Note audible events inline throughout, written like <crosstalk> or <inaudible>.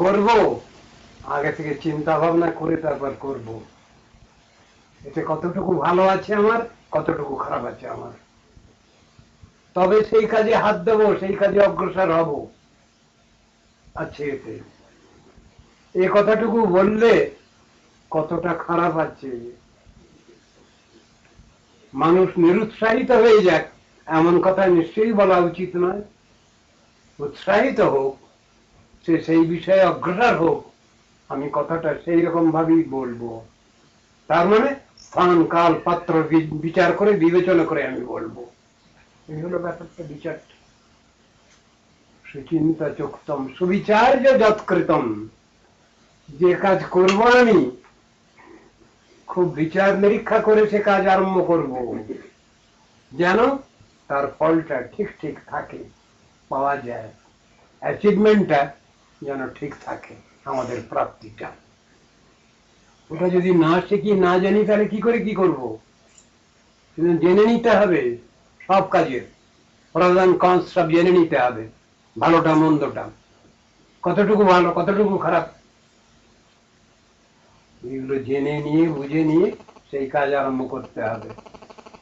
করব, আগে থেকে চিন্তা ভাবনা করে তারপর করব। এতে কতটুকু ভালো আছে আমার, কতটুকু খারাপ আছে আমার। তবে সেই কাজে হাত দেবো, সেই কাজে অগ্রসর হব। আছে এতে। এ কথাটুকু বললে কতটা খারাপ আছে। মানুষ নিরুৎসাহিত হয়ে যাক, এমন কথা নিশ্চয়ই বলা উচিত নয়। উৎসাহিত হোক সে সেই বিষয়ে অগ্রসর হোক, আমি কথাটা সেই রকম ভাবেই বলব। তার মানে স্থান কাল পাত্র বিচার করে, বিবেচনা করে আমি বলব। এই হলো ব্যাপারটা বিচারটা সুচিন্তা চোখতম সুবিচার্য যৎকৃতম। যে কাজ করব আমি, খুব বিচার নিরীক্ষা করে সে কাজ আরম্ভ করব। যেন তার ফলটা ঠিক ঠিক থাকে, পাওয়া যায়। অ্যাচিভমেন্টটা যেন ঠিক থাকে, আমাদের প্রাপ্তিটা। ওটা যদি না শিখি, না জানি তাহলে কি করে কি করব? জেনে নিতে হবে সব কাজের। প্রধান কনস সব জেনে নিতে হবে, ভালোটা, মন্দটা। কতটুকু ভালো, কতটুকু খারাপ? এগুলো জেনে নিয়ে, বুঝে নিয়ে সেই কাজ আরম্ভ করতে হবে।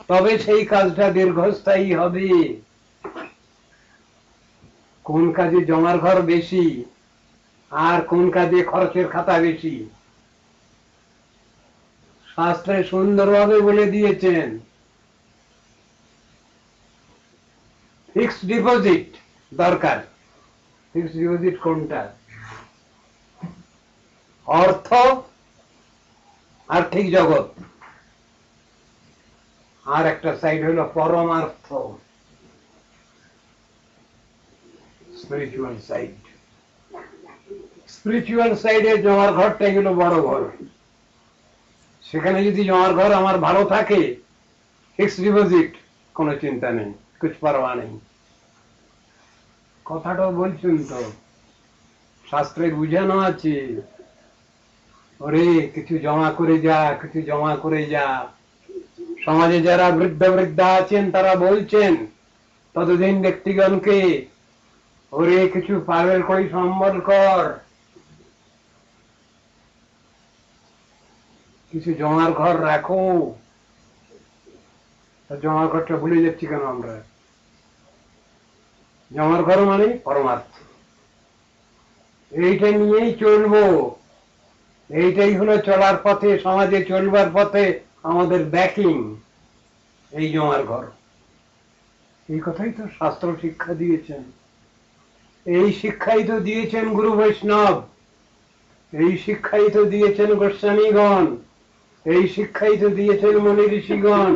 তবে সেই কাজটা দীর্ঘস্থায়ী হবে। কোন কাজে জমার ঘর বেশি আর কোন কাজে খরচের খাতা বেশি? শাস্ত্রে সুন্দরভাবে বলে দিয়েছেন ফিক্সড ডিপোজিট দরকার। ফিক্সড ডিপোজিট কোনটা? অর্থ আর্থিক জগৎ। আর একটা সাইড হলো পরমার্থ। স্পিরিচুয়াল সাইড স্পিরিচুয়াল সাইডে জমার ঘরটাই হলো বড় ঘর। সেখানে যদি জমার ঘর আমার ভালো থাকে ফিক্সড ডিপোজিট কোনো চিন্তা নেই, কুছ পারওয়া নেই। কথাটাও বলছেন তো শাস্ত্রে বুঝানো আছে। ওরে, কিছু জমা করে যা, কিছু জমা করে যা। সমাজে যারা বৃদ্ধ বৃদ্ধা আছেন, তারা বলছেন, ততদিন ব্যক্তিগণকে, ওরে, কিছু পাগল করি সম্বল কর। কিছু জমার ঘর রাখো। জমার ঘরটা ভুলে যাচ্ছি কেন আমরা? জমার ঘর মানে পরমার্থ। এইটা নিয়েই চলবো। এইটাই হলো চলার পথে, সমাজে চলবার পথে আমাদের ব্যাকিং এই জমার ঘর। এই কথাই তো শাস্ত্র শিক্ষা দিয়েছেন। এই শিক্ষাই তো দিয়েছেন গুরু বৈষ্ণব। এই শিক্ষাই তো দিয়েছেন গোস্বামীগণ। এই শিক্ষাই তো দিয়েছেন মনি ঋষিগণ।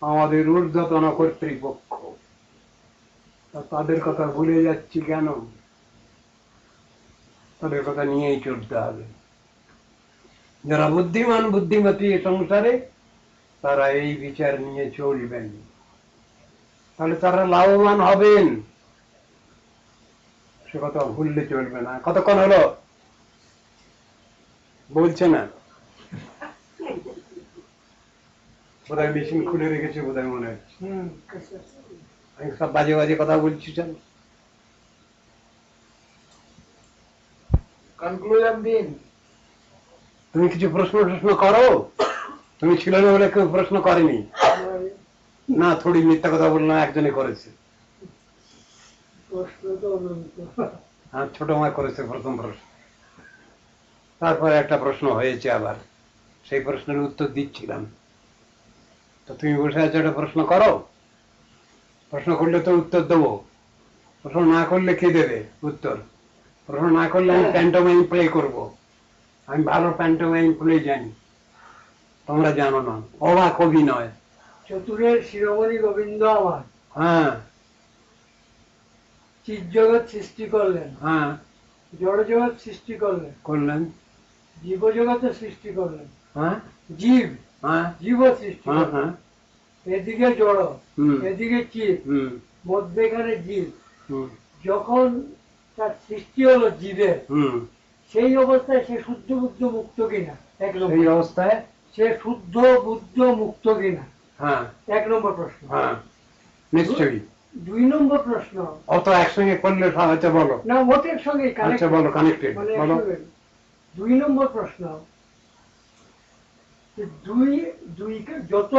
আমাদের ঊর্ধ্বতন কর্তৃপক্ষ। তাদের কথা ভুলে যাচ্ছি কেন? তাদের কথা নিয়েই চলতে হবে। যারা বুদ্ধিমান, বুদ্ধিমতী এ সংসারে, তারা এই বিচার নিয়ে চলবেন। তাহলে তারা লাভবান হবেন। সে কথা ভুললে চলবে না। কতক্ষণ হলো? বলছে না। বোধহয় মেশিন খুলে রেখেছে বোধহয় মনে আমি সব বাজে বাজে কথা বলছি কেন কনক্লুশন দিন। তুমি কিছু প্রশ্ন প্রশ্ন করো? তুমি ছিল না বলে কেউ প্রশ্ন করেনি। না থোড়ি মিথ্যা কথা বললাম একজনে করেছে। আর ছোট মা করেছে প্রথম প্রশ্ন। তারপরে একটা প্রশ্ন হয়েছে আবার। সেই প্রশ্নের উত্তর দিচ্ছিলাম। তো তুমি বসে আছো একটা প্রশ্ন করো। প্রশ্ন করলে তো উত্তর দেবো। প্রশ্ন না করলে কে দেবে উত্তর? প্রশ্ন না করলে আমি প্যান্টোমাইন প্লে করব। আমি ভালো প্যান্টোমাইন প্লে জানি। তোমরা জানো না। অবাক অভিনয়। চতুরের শিরোমণি গোবিন্দ আমার। হ্যাঁ। চিৎ জগৎ সৃষ্টি করলেন। হ্যাঁ। জড় জগৎ সৃষ্টি করলেন। করলেন। জীব জগতের সৃষ্টি করলেন। হ্যাঁ। জীব। হ্যাঁ? জীব সৃষ্টি হ্যাঁ হ্যাঁ। এদিকে জড় এদিকে হুম। মধ্যেখানে জীব। যখন তার সৃষ্টি হলো জীবের সেই অবস্থায় সে শুদ্ধ বুদ্ধ মুক্ত কিনা? এক নম্বর অবস্থায়? সে শুদ্ধ বুদ্ধ মুক্ত কিনা? হ্যাঁ। এক নম্বর প্রশ্ন। হ্যাঁ। নিশ্চয়ই। দুই নম্বর প্রশ্ন। অত একসঙ্গে করলে বলো। না ওটের সঙ্গে আচ্ছা কানেক্ট বলো কানেক্টেড বলো। দুই নম্বর প্রশ্ন। দুই দুই যত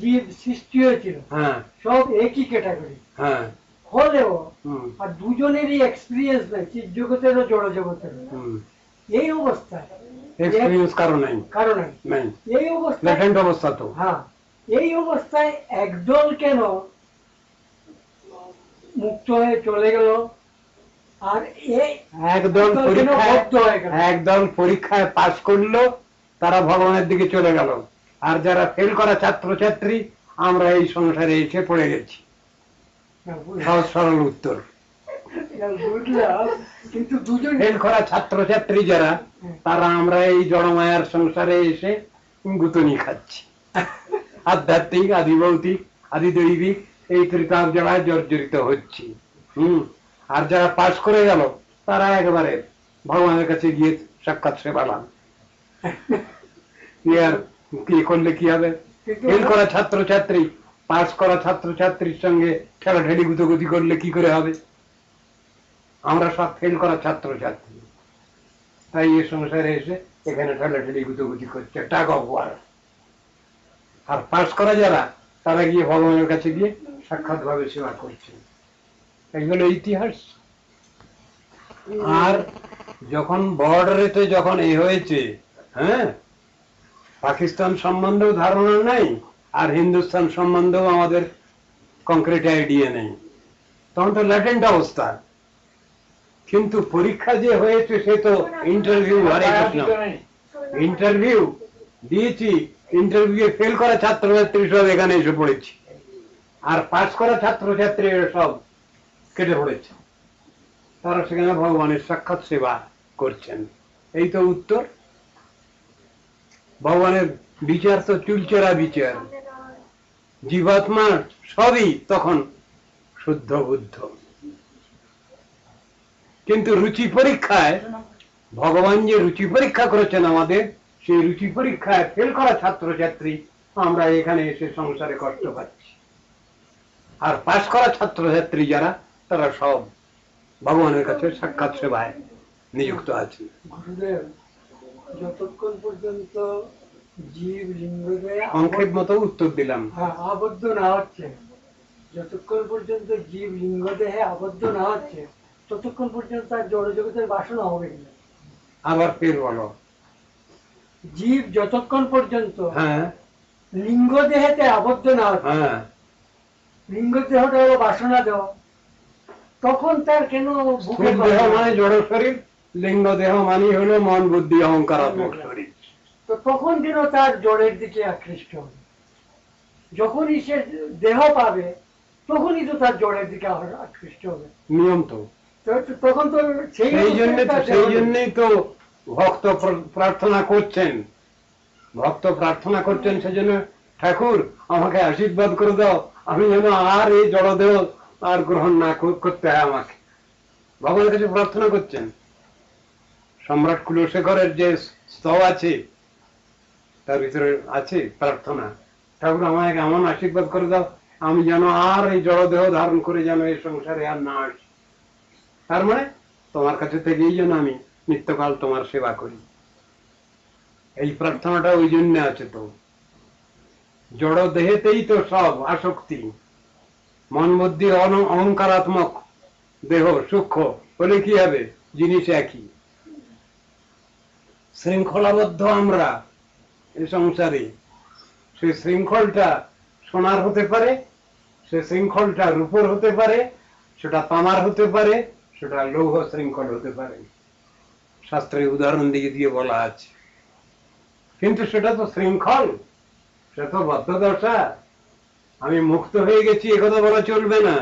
জীব সৃষ্টি হয়েছিল হ্যাঁ। সব একই ক্যাটাগরি হলেও আর দুজনেরই এক্সপিরিয়েন্স নাই জড় জগতের এই অবস্থায় এক্সপিরিয়েন্স কারও নাই। কারণ নাই। এই অবস্থা তো। হ্যাঁ। এই অবস্থায় একদল কেন মুক্ত হয়ে চলে গেল? আর এই একদল পরীক্ষায় একদল পরীক্ষায় পাশ করল তারা ভগবানের দিকে চলে গেল। আর যারা ফেল করা ছাত্রছাত্রী, আমরা এই সংসারে এসে পড়ে গেছি। সরল উত্তর। ফেল করা যারা, তারা আমরা এই জড়মায়ার সংসারে এসে গুতনি খাচ্ছি। আধ্যাত্মিক আদি ভৌতিক আদি দৈবিক এই জড়ায় জর্জরিত হচ্ছি। হম। আর যারা পাশ করে গেল, তারা একেবারে ভগবানের কাছে গিয়ে সাক্ষাৎ সেবা লাভ <laughs> কি আর কি করলে কি হবে ফেল করা ছাত্রছাত্রী পাস করা ছাত্রছাত্রীর সঙ্গে ঠেলাঠেলি গুতগুতি করলে কি করে হবে? আমরা সব ফেল করা ছাত্রছাত্রী। তাই এই সংসারে এসে এখানে ঠেলাঠেলি গুতগুতি করছে টাকা ওয়ার আর পাস করা যারা তারা গিয়ে ভগবানের কাছে গিয়ে সাক্ষাৎ ভাবে সেবা করছে। এগুলো ইতিহাস। আর যখন বর্ডারেতে যখন এ হয়েছে হ্যাঁ? পাকিস্তান সম্বন্ধেও ধারণা নাই, আর হিন্দুস্তান সম্বন্ধেও আমাদের কংক্রিট আইডিয়া নেই। তখন তো ল্যাটেন্ট অবস্থা। কিন্তু পরীক্ষা যে হয়েছে, সে তো ইন্টারভিউ হরে ইন্টারভিউ দিয়েছি ইন্টারভিউ ফেল করা ছাত্রছাত্রী সব এখানে এসে পড়েছি। আর পাস করা ছাত্রছাত্রী সব কেটে পড়েছে। তারা সেখানে ভগবানের সাক্ষাৎ সেবা করছেন। এই তো উত্তর। ভগবানের বিচার তো চুলচেরা বিচার। জীবাত্মা সবই তখন শুদ্ধ বুদ্ধ। কিন্তু রুচি পরীক্ষায়, ভগবান যে রুচি পরীক্ষা করেছেন আমাদের, সেই রুচি পরীক্ষায় ফেল করা ছাত্রছাত্রী আমরা এখানে এসে সংসারে কষ্ট পাচ্ছি। আর পাশ করা ছাত্রছাত্রী যারা, তারা সব ভগবানের কাছে সাক্ষাৎ সেবায় নিযুক্ত গুরুদেব যতক্ষণ পর্যন্ত জীব সংক্ষেপ মতো উত্তর দিলাম। হ্যাঁ, আবদ্ধ না হচ্ছে যতক্ষণ পর্যন্ত জীব লিঙ্গদেহে আবদ্ধ না হচ্ছে ততক্ষণ পর্যন্ত তার জড় জগতের বাসনা হবে না। আবার ফের বলো। জীব যতক্ষণ পর্যন্ত হ্যাঁ। লিঙ্গ দেহেতে আবদ্ধ না হচ্ছে হ্যাঁ। লিঙ্গ দেহটা হলো বাসনা দেহ তখন তার কেন দেহ মানে জড় শরীর? লিঙ্গ দেহ মানে হলো মন বুদ্ধি অহংকারাত্মক শরীর তো তখন কেন তার জড়ের দিকে আকৃষ্ট হবে যখনই সে দেহ পাবে তখনই তো তার জড়ের দিকে আকৃষ্ট হবে। নিয়ম তো। তখন তো সেই সেই জন্য সেই জন্যই তো ভক্ত প্রার্থনা করছেন। ভক্ত প্রার্থনা করছেন সেজন্য ঠাকুর আমাকে আশীর্বাদ করে দাও। আমি যেন আর এই জড়দেহ আর গ্রহণ না করতে হয় আমাকে। ভগবানের কাছে প্রার্থনা করছেন। সম্রাট কুলশেখরের যে স্তব আছে, তার ভিতরে আছে প্রার্থনা। ঠাকুর আমাকে এমন আশীর্বাদ করে দাও, আমি যেন আর এই জড়দেহ ধারণ করে যেন এই সংসারে আর না আসি। তার মানে তোমার কাছে থেকেই যেন আমি নিত্যকাল তোমার সেবা করি। এই প্রার্থনাটা ওই জন্য আছে তো। জড় দেহেতেই তো সব আসক্তি। মন বুদ্ধি অহংকারাত্মক দেহ সূক্ষ্ম হলে কি হবে? জিনিস একই। শৃঙ্খলাবদ্ধ আমরা এই সংসারে। সেই শৃঙ্খলটা সোনার হতে পারে সে শৃঙ্খলটা রূপর হতে পারে, সেটা তামার হতে পারে, সেটা লৌহ শৃঙ্খল হতে পারে। শাস্ত্রে উদাহরণ দিয়ে দিয়ে বলা আছে। কিন্তু সেটা তো শৃঙ্খল সেটা তো বদ্ধদশা। আমি মুক্ত হয়ে গেছি একথা বলা চলবে না।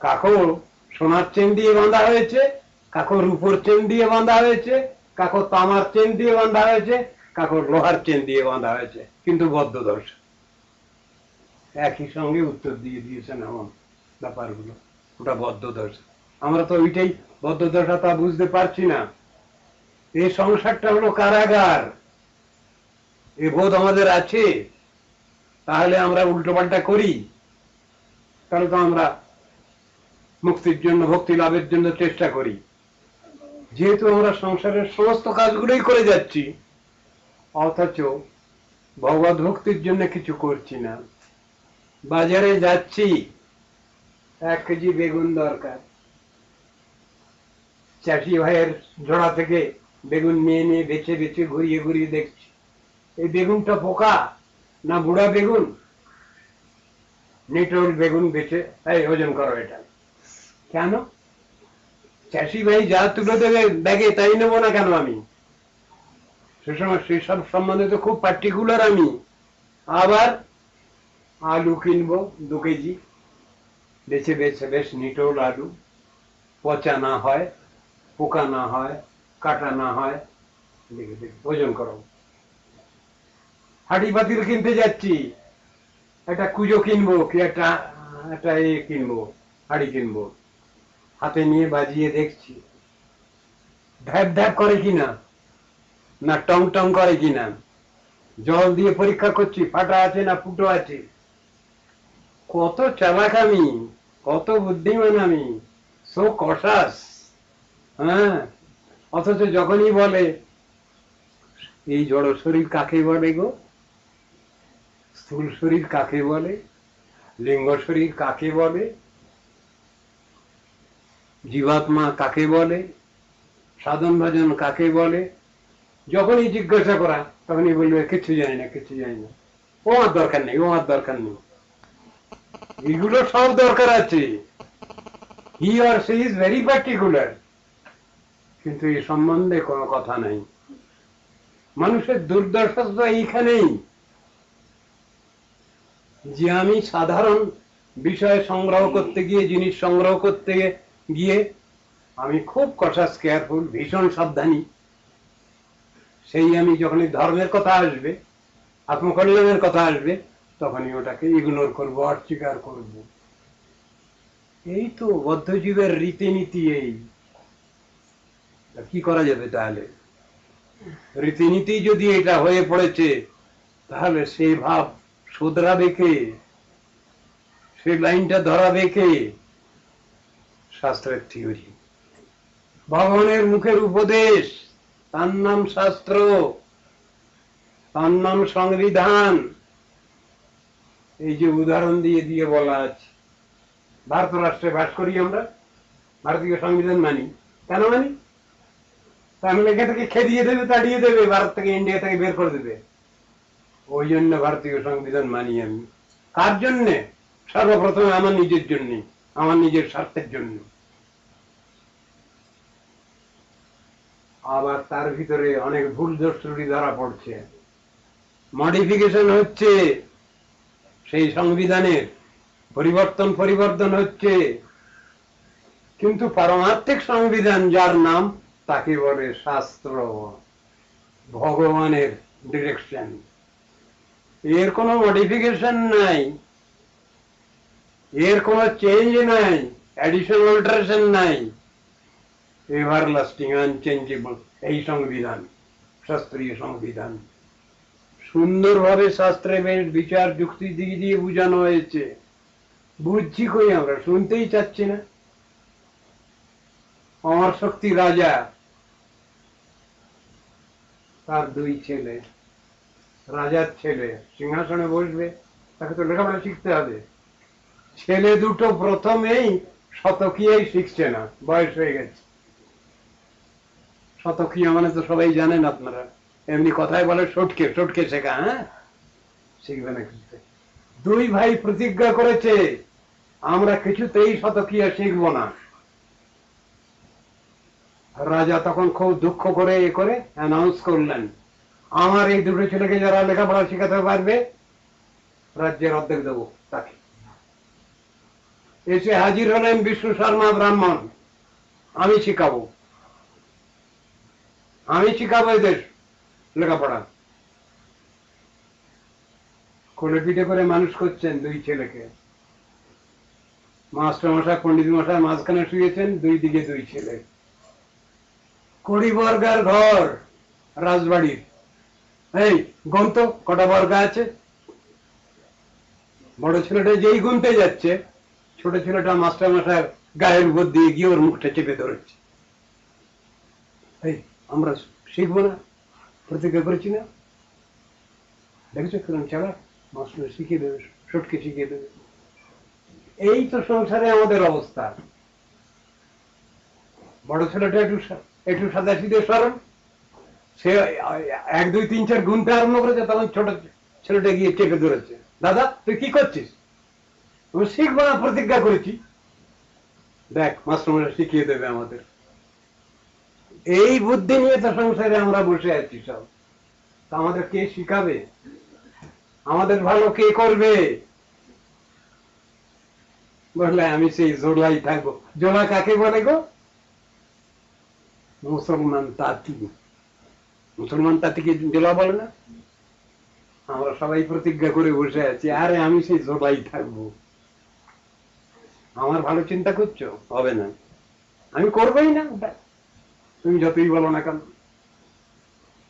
কাকো সোনার চেন দিয়ে বাঁধা হয়েছে, কাকো রূপোর চেন দিয়ে বাঁধা হয়েছে কাকো তামার চেন দিয়ে বাঁধা হয়েছে কাকো লোহার চেন দিয়ে বাঁধা হয়েছে, কিন্তু বদ্ধদশা একই সঙ্গে উত্তর দিয়ে দিয়েছেন এমন ব্যাপারগুলো, ওটা বদ্ধদশা আমরা তো ওইটাই বদ্ধদশা তা বুঝতে পারছি না। এই সংসারটা হলো কারাগার। এ বোধ আমাদের আছে। তাহলে আমরা উল্টো পাল্টা করি। তাহলে তো আমরা মুক্তির জন্য ভক্তি লাভের জন্য চেষ্টা করি। যেহেতু আমরা সংসারের সমস্ত কাজগুলোই করে যাচ্ছি, অথচ ভগবত ভক্তির জন্য কিছু করছি না। বাজারে যাচ্ছি, এক কেজি বেগুন দরকার। চাষি ভাইয়ের জোড়া থেকে বেগুন নিয়ে নিয়ে বেছে বেছে ঘুরিয়ে ঘুরিয়ে দেখছি। এই বেগুনটা পোকা না বুড়া বেগুন? নিটোল বেগুন বেছে, এই ওজন করো এটা। কেন? চাষি ভাই, যা তুলে দেবে ব্যাগে তাই নেব না কেন আমি? সে সময় সেসব সম্বন্ধে তো খুব পার্টিকুলার আমি। আবার আলু কিনবো, দু কেজি। বেছে বেছে বেশ নিটোল আলু। পচা না হয়, পোকা না হয়, কাটা না হয়। দেখে দেখে, ওজন করো। হাঁড়ি বাতিল কিনতে যাচ্ছি। একটা কুজো কিনবো, কি একটা একটা এ কিনবো, হাঁড়ি কিনবো। হাতে নিয়ে বাজিয়ে দেখছি। ঢ্যাপ ঢ্যাপ করে কিনা না? টং টং করে কিনা জল দিয়ে পরীক্ষা করছি, ফাটা আছে না ফুটো আছে? কত চালাক আমি, কত বুদ্ধিমান আমি সো কষাস হ্যাঁ? অথচ যখনই বলে, এই জড় শরীর কাকে বলে গো? স্থূল শরীর কাকে বলে? লিঙ্গ শরীর কাকে বলে? জীবাত্মা কাকে বলে? সাধন ভজন কাকে বলে? যখনই জিজ্ঞাসা করা, তখনই বলবে কিছু জানি না কিছু জানি না। ও আর দরকার নেই, ও আর দরকার নেই। এগুলো সব দরকার আছে। He or she is very particular কিন্তু এই সম্বন্ধে কোনো কথা নাই। মানুষের দুর্দশা তো এইখানেই। যে আমি সাধারণ বিষয় সংগ্রহ করতে গিয়ে, জিনিস সংগ্রহ করতে গিয়ে আমি খুব কষাস কেয়ারফুল ভীষণ সাবধানী। সেই আমি যখনই ধর্মের কথা আসবে, আত্মকল্যাণের কথা আসবে, তখনই ওটাকে ইগনোর করব, অস্বীকার করব। এই তো বদ্ধজীবের রীতিনীতি এই। কি করা যাবে তাহলে? রীতিনীতি যদি এটা হয়ে পড়েছে, তাহলে সে ভাব শোধরাবে কে? সে লাইনটা ধরাবে কে? শাস্ত্রের থিওরি। ভগবানের মুখের উপদেশ, তার নাম শাস্ত্র, তার নাম সংবিধান। এই যে উদাহরণ দিয়ে দিয়ে বলা আছে। ভারত রাষ্ট্রে বাস করি আমরা, ভারতীয় সংবিধান মানি। কেন মানি? আমেরিকা থেকে খেদিয়ে দেবে, তাড়িয়ে দেবে, ভারত থেকে ইন্ডিয়া থেকে বের করে দেবে। ওই জন্য ভারতীয় সংবিধান মানি আমি। কার জন্যে? সর্বপ্রথমে আমার নিজের জন্য, আমার নিজের স্বার্থের জন্য। আবার তার ভিতরে অনেক ভুল দোষ ত্রুটি ধরা পড়ছে। মডিফিকেশন হচ্ছে সেই সংবিধানের, পরিবর্তন পরিবর্তন হচ্ছে। কিন্তু পারমার্থিক সংবিধান যার নাম, তাকে বলে শাস্ত্র, ভগবানের ডিরেকশন এর কোনো মডিফিকেশন নাই। এর কোনো চেঞ্জ নাই। অ্যাডিশন অল্টারেশন নাই। এভার লাস্টিং আনচেঞ্জেবল এই সংবিধান, শাস্ত্রীয় সংবিধান। সুন্দরভাবে শাস্ত্রে বিচার, যুক্তি দিয়ে দিয়ে বোঝানো হয়েছে। বুঝছি কই আমরা, শুনতেই চাচ্ছি না। অমর শক্তি রাজা, তার দুই ছেলে, রাজার ছেলে, সিংহাসনে বসবে, তাকে তো লেখাপড়া শিখতে হবে। ছেলে দুটো প্রথমেই শতকিয়াই শিখছে না, বয়স হয়ে গেছে। শতকিয়া মানে তো সবাই জানেন আপনারা। এমনি কথায় বলে সটকে সটকে শেখা হ্যাঁ? শিখবে না কিছুতে দুই ভাই প্রতিজ্ঞা করেছে, আমরা কিছুতেই শতকিয়া শিখব না। রাজা তখন খুব দুঃখ করে এ করে অ্যানাউন্স করলেন, আমার এই দুটো ছেলেকে যারা লেখাপড়া শেখাতে পারবে, রাজ্যের অর্ধেক দেবো তাকে। এসে হাজির হলেন বিষ্ণু শর্মা ব্রাহ্মণ, আমি শিখাবো। আমি শিখাবো এদের লেখাপড়া। কোলে পিঠে করে মানুষ করছেন দুই ছেলেকে। মাস্টার মশাই পন্ডিত মশাই মাঝখানে শুয়েছেন, দুই দিকে দুই ছেলে। কুড়ি বর্গার ঘর রাজবাড়ির। এই গন্ত কটা বর্গা আছে? বড় ছেলেটা যেই গুনতে যাচ্ছে, ছোট ছেলেটা মাস্টার মাস্টার গায়ের উপর দিয়ে গিয়ে ওর মুখটা চেপে ধরেছে। এই আমরা শিখব না প্রতিজ্ঞা করেছি না। দেখেছ কিরম চালা মাস্টার শিখিয়ে দেবে, সটকে শিখিয়ে দেবে। এই তো সংসারে আমাদের অবস্থা। বড় ছেলেটা একটু একটু সাদা সিধে সরল সে, এক, দুই, তিন, চার গুনতে আরম্ভ করেছে, তখন ছোট ছেলেটা গিয়ে চেপে ধরেছে। দাদা, তুই কি করছিস? আমি শিখব না প্রতিজ্ঞা করেছি। দেখ মাস্টার শিখিয়ে দেবে আমাদের। এই বুদ্ধি নিয়ে তো সংসারে আমরা বসে আছি সব। আমাদের কে শিখাবে? আমাদের ভালো কে করবে? বললে আমি সেই জোলাই থাকব। জোলা কাকে বলে গো? মুসলমান তাঁতি। মুসলমান তাঁতিকে জোলা বলে না? আমরা সবাই প্রতিজ্ঞা করে বসে আছি, আরে, আমি সেই জোলাই থাকব। আমার ভালো চিন্তা করছ? হবে না। আমি করবোই না। তুমি যতই বলো না কেন,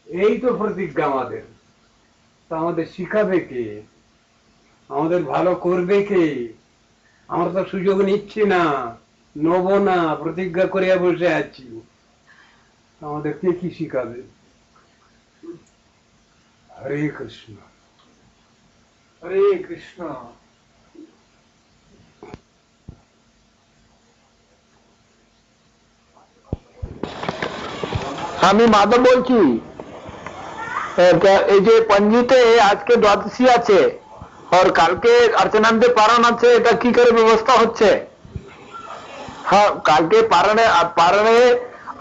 এই তো প্রতিজ্ঞা আমাদের। তা আমাদের শিখাবে কে? আমাদের ভালো করবে কে? আমরা তো সুযোগ নিচ্ছি না, নেব না, প্রতিজ্ঞা করিয়া বসে আছি। আমাদের কে কি শিখাবে? হরে কৃষ্ণ। হরে কৃষ্ণ। আমি মাধব বলছি। এই যে পঞ্জিতে আজকে দ্বাদশী আছে, আর কালকে অর্চনান্তে পারণ আছে, এটা কি করে ব্যবস্থা হচ্ছে? হ্যাঁ কালকে পারণে পারণে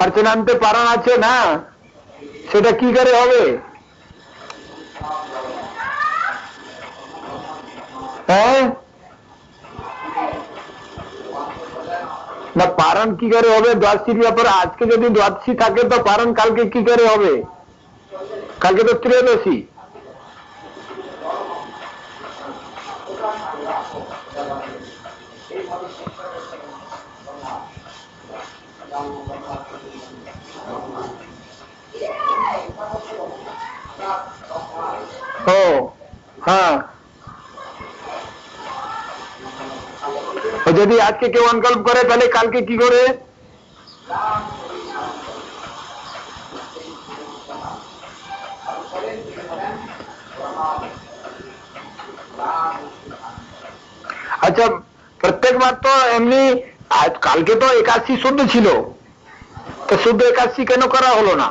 অর্চনান্তে পারণ আছে না? সেটা কি করে হবে? হ্যাঁ? না পারণ কি করে হবে দ্বাদশীর ব্যাপারে আজকে যদি দ্বাদশী থাকে তো পারণ কালকে কি করে হবে কালকে তো ত্রয়োদশী ও হ্যাঁ যদি আজকে কেউ অনকল্প করে, তাহলে কালকে কি করে? আচ্ছা প্রত্যেকবার তো এমনি কালকে তো একাশি শুদ্ধ ছিল। তো শুদ্ধ একাশি কেন করা হলো না?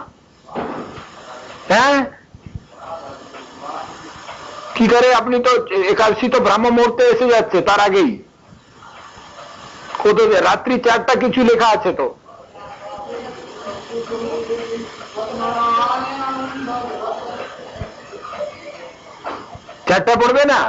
হ্যাঁ? কি করে? আপনি তো একাদশী তো ব্রাহ্ম মুহূর্তে এসে যাচ্ছে, তার আগেই। কত রাত্রি চারটা কিছু লেখা আছে তো। চারটা পড়বে না?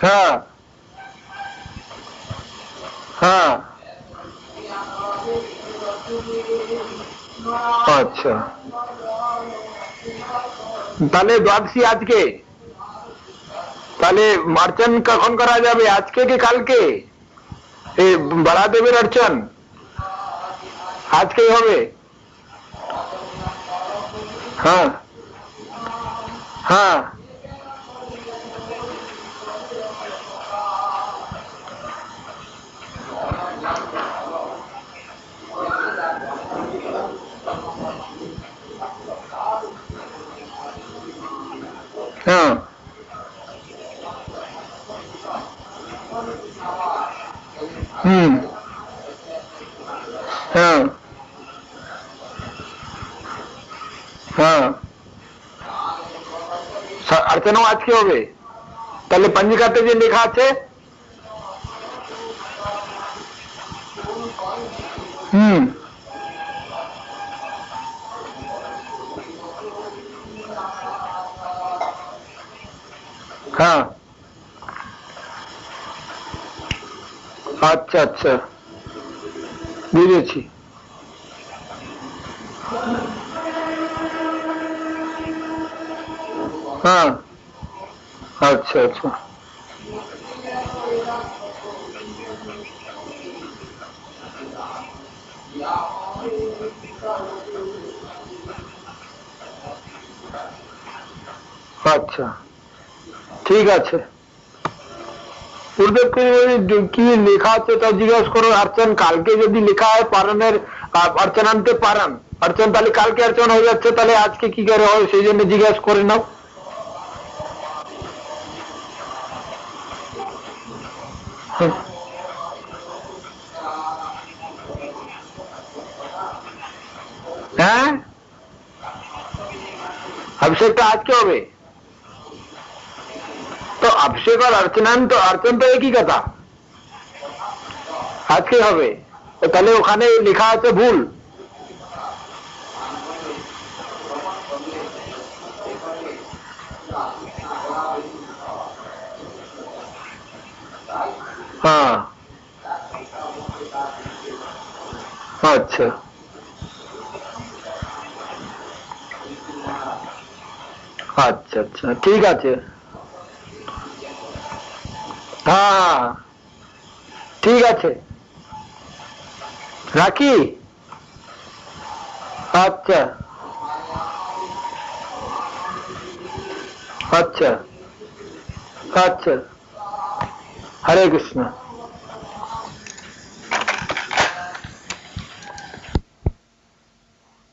হ্যাঁ। হ্যাঁ। আচ্ছা তাহলে দ্বাদশী আজকে তাহলে অর্চন কখন করা যাবে আজকে কি কালকে এই বাড়া দেবের অর্চন আজকেই হবে হ্যাঁ হ্যাঁ হ্যাঁ হুম হ্যাঁ হ্যাঁ স- অর্চনাও আজকে হবে তাহলে পঞ্জিকাতে যে লেখা আছে হুম হ্যাঁ আচ্ছা আচ্ছা। বুঝেছি। হ্যাঁ। আচ্ছা আচ্ছা। আচ্ছা। ঠিক আছে। গুরুদেবকে ওই কি লেখা আছে তা জিজ্ঞেস করো অর্চন কালকে যদি লেখা হয় পারণের আহ, অর্চন আনতে পারেন অর্চন তাহলে কালকে অর্চন হয়ে যাচ্ছে তাহলে আজকে কি করে হয় সেই জন্য জিজ্ঞেস করে নাও হুম। হ্যাঁ অভিষেকটা আজকে হবে তো অভিষেক আর অর্চনান তো অর্চন তো একই কথা আজকে হবে তো তাহলে ওখানে লেখা আছে ভুল হ্যাঁ আচ্ছা আচ্ছা আচ্ছা ঠিক আছে হ্যাঁ। ঠিক আছে। রাখি? আচ্ছা। আচ্ছা। আচ্ছা। হরে কৃষ্ণ।